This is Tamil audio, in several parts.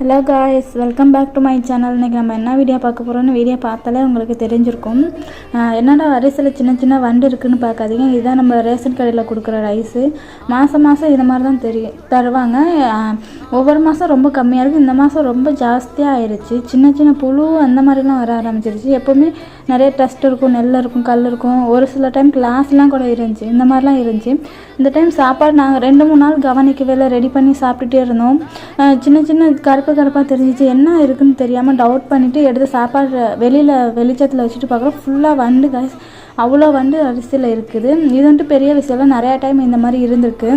Hello guys welcome back to my channel இன்றைக்கி நம்ம என்ன வீடியோ பார்க்க போகிறோம்னு வீடியோ பார்த்தாலே உங்களுக்கு தெரிஞ்சிருக்கும். என்னடா அரிசியில் சின்ன சின்ன வண்டு இருக்குதுன்னு பார்க்காதீங்க. இதுதான் நம்ம ரேஷன் கடையில் கொடுக்குற ரைஸு மாதம் மாதம் இது மாதிரி தான் தெரியும் தருவாங்க ஒவ்வொரு மாதம் ரொம்ப கம்மியாக இருக்குது இந்த மாதம் ரொம்ப ஜாஸ்தியாக ஆயிடுச்சு சின்ன சின்ன புழு அந்த மாதிரிலாம் வர ஆரம்பிச்சிருச்சு. எப்போவுமே நிறைய டஸ்ட் இருக்கும் நெல் இருக்கும் கல் இருக்கும். ஒரு சில டைம் கிளாஸ்லாம் கூட இருந்துச்சு. இந்த மாதிரிலாம் இருந்துச்சு. இந்த டைம் சாப்பாடு நாங்கள் ரெண்டு மூணு நாள் கவனிக்கவே இல்லை ரெடி பண்ணி சாப்பிட்டுட்டே இருந்தோம். சின்ன சின்ன கருப்பு கருப்பாக தெரிஞ்சிச்சு. என்ன இருக்குன்னு தெரியாமல் டவுட் பண்ணிவிட்டு எடுத்து சாப்பாடு வெளியில் வெளிச்சத்தில் வச்சுட்டு பார்க்குறோம். ஃபுல்லாக வண்டு guys. அவ்வளோ வண்டு அரிசியில் இருக்குது. இது வந்துட்டு பெரிய விஷயம்லாம் நிறையா டைம் இந்த மாதிரி இருந்திருக்கு.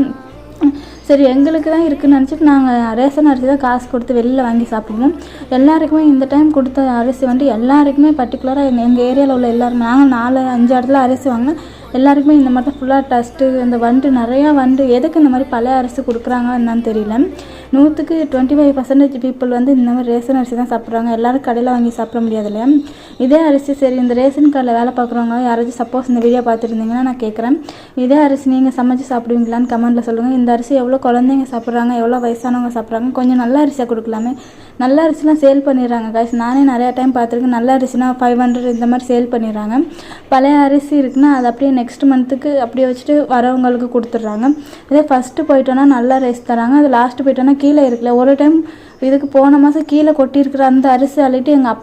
சரி எங்களுக்கு தான் இருக்குதுன்னு நினச்சிட்டு நாங்கள் ரேஷன் அரிசி தான் காசு கொடுத்து வெளியில் வாங்கி சாப்பிடுவோம். எல்லாருக்குமே இந்த டைம் கொடுத்த அரிசி வந்து எல்லாருக்குமே பர்டிகுலராக எங்கள் எங்கள் ஏரியாவில் உள்ள எல்லாரும் நாங்கள் நாலு அஞ்சு இடத்துல அரிசி வாங்கினோம் எல்லாருக்குமே இந்த மாதிரி தான் ஃபுல்லாக டஸ்ட்டு இந்த வண்டு நிறையா வண்டு எதுக்கு இந்த மாதிரி பழைய அரிசி கொடுக்குறாங்க என்னன்னு தெரியல. நூற்றுக்கு டுவெண்ட்டி ஃபைவ் பர்சன்டேஜ் பீப்புள் வந்து இந்த மாதிரி ரேஷன் அரிசி தான் சாப்பிட்றாங்க. எல்லோரும் கடையில் வாங்கி சாப்பிட முடியாது இல்லையா இதே அரிசி சரி இந்த ரேஷன் கடையில் வேலை பார்க்குறவங்க யாராச்சும் சப்போஸ் இந்த வீடியோ பார்த்துருந்தீங்கன்னா நான் கேட்குறேன் இதே அரிசி நீங்கள் சமைச்சு சாப்பிடுவீங்களான்னு கமெண்ட்டில் சொல்லுங்கள் இந்த அரிசி எவ்வளோ குழந்தைங்க சாப்பிட்றாங்க எவ்வளோ வயசானவங்க சாப்பிட்றாங்க கொஞ்சம் நல்ல அரிசியாக கொடுக்கலாமே. நல்ல அரிசிலாம் சேல் பண்ணிடுறாங்க காய்ஸ் நானே நிறையா டைம் பார்த்துருக்கேன். நல்ல அரிசினா ஃபைவ் ஹண்ட்ரட் இந்த மாதிரி சேல் பண்ணிடுறாங்க. பழைய அரிசி இருக்குன்னா அது அப்படியே நெக்ஸ்ட் மந்த்துக்கு அப்படியே வச்சுட்டு வரவங்களுக்கு கொடுத்துட்றாங்க. இதே ஃபஸ்ட்டு போயிட்டோன்னா நல்ல ரைஸ் தராங்க. அது லாஸ்ட்டு போயிட்டோன்னா கீழே இருக்குல்ல. ஒரு டைம் இதுக்கு போன மாதம் கீழே கொட்டியிருக்கிற அந்த அரிசி அள்ளிட்டு எங்கள் அப்பா